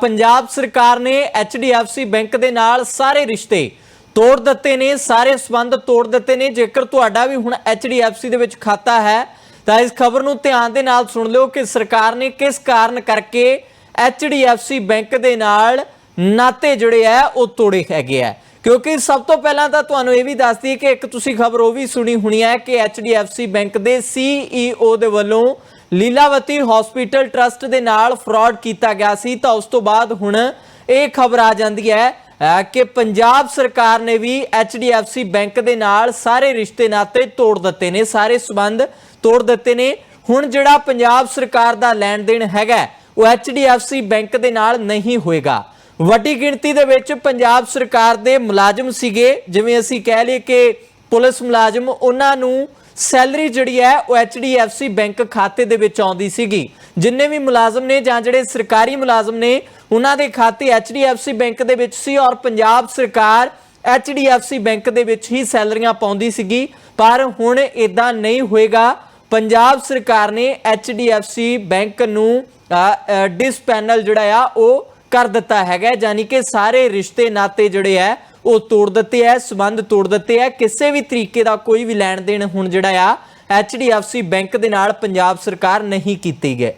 ਪੰਜਾਬ ਸਰਕਾਰ ਨੇ HDFC bank ਦੇ ਨਾਲ ਸਾਰੇ ਰਿਸ਼ਤੇ ਤੋੜ ਦਿੱਤੇ ਨੇ, ਸਾਰੇ ਸਬੰਧ ਤੋੜ ਦਿੱਤੇ ਨੇ। ਜੇਕਰ ਤੁਹਾਡਾ ਵੀ ਹੁਣ HDFC ਦੇ ਵਿੱਚ ਖਾਤਾ ਹੈ, ਤਾਂ ਇਸ ਖਬਰ ਨੂੰ ਧਿਆਨ ਦੇ ਨਾਲ ਸੁਣ ਲਿਓ ਕਿ ਸਰਕਾਰ ਨੇ ਕਿਸ ਕਾਰਨ ਕਰਕੇ HDFC ਬੈਂਕ ਦੇ ਨਾਲ ਨਾਤੇ ਜਿਹੜੇ ਆ ਉਹ ਤੋੜੇ ਹੈਗੇ ਆ ਕਿਉਂਕਿ ਸਭ ਤੋਂ ਪਹਿਲਾਂ ਤਾਂ ਤੁਹਾਨੂੰ ਇਹ ਵੀ ਦੱਸਦੀ ਕਿ ਇੱਕ ਤੁਸੀਂ ਖਬਰ ਉਹ ਵੀ ਸੁਣੀ ਹੋਣੀ ਹੈ ਕਿ HDFC ਬੈਂਕ ਦੇ CEO ਦੇ ਵੱਲੋਂ ਲੀਲਾਵਤੀ ਹਸਪੀਟਲ ਟਰਸਟ ਦੇ ਨਾਲ ਫਰਾਡ ਕੀਤਾ ਗਿਆ ਸੀ ਤਾਂ ਉਸ ਤੋਂ ਬਾਅਦ ਹੁਣ ਇਹ ਖਬਰ ਆ ਜਾਂਦੀ ਹੈ ਕਿ ਪੰਜਾਬ ਸਰਕਾਰ ਨੇ ਵੀ HDFC ਬੈਂਕ ਦੇ ਨਾਲ ਸਾਰੇ ਰਿਸ਼ਤੇ ਨਾਤੇ ਤੋੜ ਦਿੱਤੇ ਨੇ, ਸਾਰੇ ਸਬੰਧ ਤੋੜ ਦਿੱਤੇ ਨੇ। ਹੁਣ ਜਿਹੜਾ ਪੰਜਾਬ ਸਰਕਾਰ ਦਾ ਲੈਣ ਦੇਣ ਹੈਗਾ ਉਹ HDFC ਬੈਂਕ ਦੇ ਨਾਲ ਨਹੀਂ ਹੋਏਗਾ। ਵੱਡੀ ਗਿਣਤੀ ਦੇ ਵਿੱਚ ਪੰਜਾਬ ਸਰਕਾਰ ਦੇ ਮੁਲਾਜ਼ਮ ਸੀਗੇ, ਜਿਵੇਂ ਅਸੀਂ ਕਹਿ ਲਈਏ ਕਿ ਪੁਲਿਸ ਮੁਲਾਜ਼ਮ, ਉਹਨਾਂ ਨੂੰ ਸੈਲਰੀ ਜਿਹੜੀ ਹੈ ਉਹ HDFC ਬੈਂਕ ਖਾਤੇ ਦੇ ਵਿੱਚ ਆਉਂਦੀ ਸੀਗੀ। ਜਿੰਨੇ ਵੀ ਮੁਲਾਜ਼ਮ ਨੇ ਜਾਂ ਜਿਹੜੇ ਸਰਕਾਰੀ ਮੁਲਾਜ਼ਮ ਨੇ, ਉਹਨਾਂ ਦੇ ਖਾਤੇ HDFC ਬੈਂਕ ਦੇ ਵਿੱਚ ਸੀ ਔਰ ਪੰਜਾਬ ਸਰਕਾਰ HDFC ਬੈਂਕ ਦੇ ਵਿੱਚ ਹੀ ਸੈਲਰੀਆਂ ਪਾਉਂਦੀ ਸੀਗੀ। ਪਰ ਹੁਣ ਇਦਾਂ ਨਹੀਂ ਹੋਏਗਾ। ਪੰਜਾਬ ਸਰਕਾਰ ਨੇ HDFC ਬੈਂਕ ਨੂੰ ਡਿਸਪੈਨਲ ਜਿਹੜਾ ਆ, ਉਹ ਕਰ ਦਿੱਤਾ ਹੈਗਾ। ਯਾਨੀ ਕਿ ਸਾਰੇ ਰਿਸ਼ਤੇ ਨਾਤੇ ਜਿਹੜੇ ਆ ਉਹ ਤੋੜ ਦਿੱਤੇ ਐ ਸਬੰਧ ਤੋੜ ਦਿੱਤੇ ਐ ਕਿਸੇ ਵੀ ਤਰੀਕੇ ਦਾ ਕੋਈ ਵੀ ਲੈਣ ਦੇਣ ਹੁਣ ਜਿਹੜਾ ਆ HDFC ਬੈਂਕ ਦੇ ਨਾਲ ਪੰਜਾਬ ਸਰਕਾਰ ਨਹੀਂ ਕੀਤੀ ਗਈ।